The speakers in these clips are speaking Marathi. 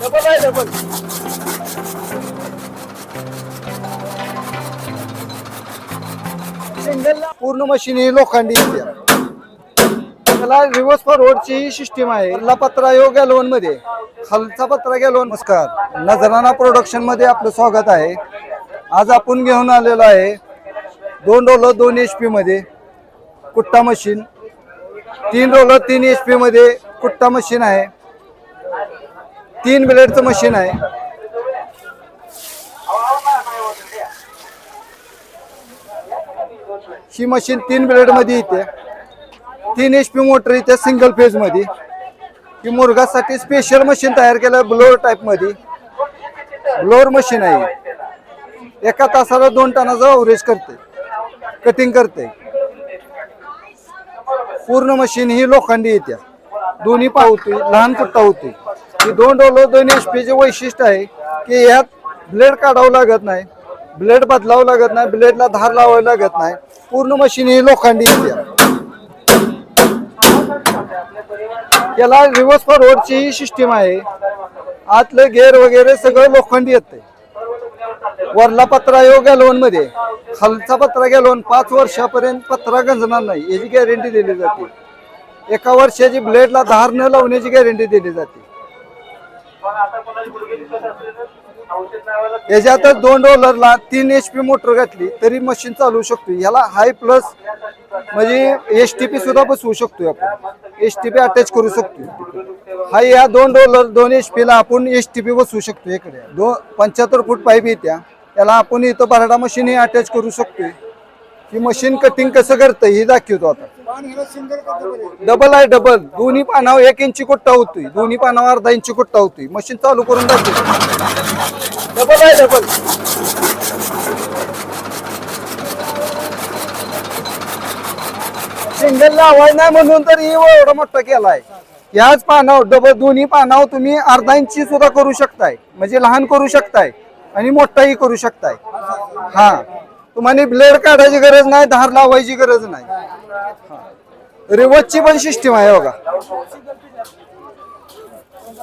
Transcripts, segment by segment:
डबल आहे डबल सिंगलला पूर्ण मशीन ही लोखंडी त्याला रिव्हर्स फॉरवर्डची सिस्टीम आहे. ला पत्रा यो गॅलोनमध्ये. खालचा पत्रा गॅलोन नमस्कार. नजराना प्रोडक्शनमध्ये आपलं स्वागत आहे. आज आपण घेऊन आलेलो आहे दोन रोलर दोन एच पी मध्ये. कुट्टा मशीन. तीन रोलर तीन एच पी मध्ये कुट्टा मशीन आहे. तीन ब्लेडचं मशीन आहे. ही मशीन तीन ब्लेडमध्ये येते. तीन एच पी मोटर येते सिंगल फेजमध्ये. ही मुर्गासाठी स्पेशल मशीन तयार केलं ब्लोअर टाईपमध्ये. ब्लोअर मशीन आहे एका तासाला दोन टनाचं अवरेज करते. कटिंग करते. पूर्ण मशीन ही लोखंडी येते. दोन्ही पावती लहान कुट्टा होती ही दोन डोलो दोन एच पीचे वैशिष्ट्य आहे की यात ब्लेड काढावं लागत नाही ब्लेड बदलावं लागत नाही ब्लेडला धार लावावं लागत नाही. पूर्ण मशीन ही लोखंडी येते. याला रिव्हर्स फॉरवर्डची ही सिस्टीम आहे. आतलं गेअर वगैरे सगळं लोखंडी येते. वरला पत्रा येऊ गॅलोनमध्ये खालचा पत्रा गॅलोन पाच वर्षापर्यंत पत्रा गंजणार नाही याची गॅरंटी दिली जाते. एका वर्षाची ब्लेडला धार न लावण्याची गॅरंटी दिली जाते. याच्यातच दोन डॉलरला तीन एच पी मोटर घातली तरी मशीन चालू शकतो याला हाय प्लस म्हणजे एस टी पी सुद्धा बसवू शकतो आपण. एस टी पी अटॅच करू शकतो हा या दोन डॉलर दोन एच पी ला आपण एस टी पी बसवू शकतो इकडे. दो पंच्याहत्तर फूट पाईप येत्या. त्याला आपण इथं बराडा मशीन अटॅच करू शकतोय. ही मशीन कटिंग कसं करतं हे दाखवतो आता. डबल आहे डबल. दोन्ही पानावर एक इंची कुट्टा होतोय. दोन्ही पानावर अर्धा इंची कुट्टा होतोय. मशीन चालू करून जाते डबल आहे डबल. सिंगल लावाय नाही म्हणून तर ही एवढा मोठा केलाय. याच पानावर डबल दोन्ही पानावर तुम्ही अर्धा इंची सुद्धा करू शकताय. म्हणजे लहान करू शकताय आणि मोठाही करू शकताय. हा. तुम्हाला ब्लेड काढायची गरज नाही धार लावायची गरज नाही. रिवचची पण सिस्टीम आहे बघा.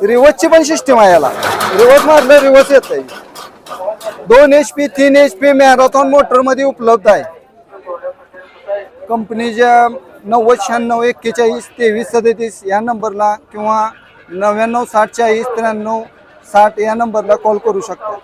रिवचची पण सिस्टीम आहे याला. रिवच मारलं रिवच येत दोन एच पी तीन एच पी मॅरेथॉन मोटरमध्ये उपलब्ध आहे. कंपनीच्या नव्वद शहाण्णव एक्केचाळीस तेवीस सदतीस या नंबरला किंवा नव्याण्णव साठ चाळीस त्र्याण्णव साठ या नंबरला कॉल करू शकता.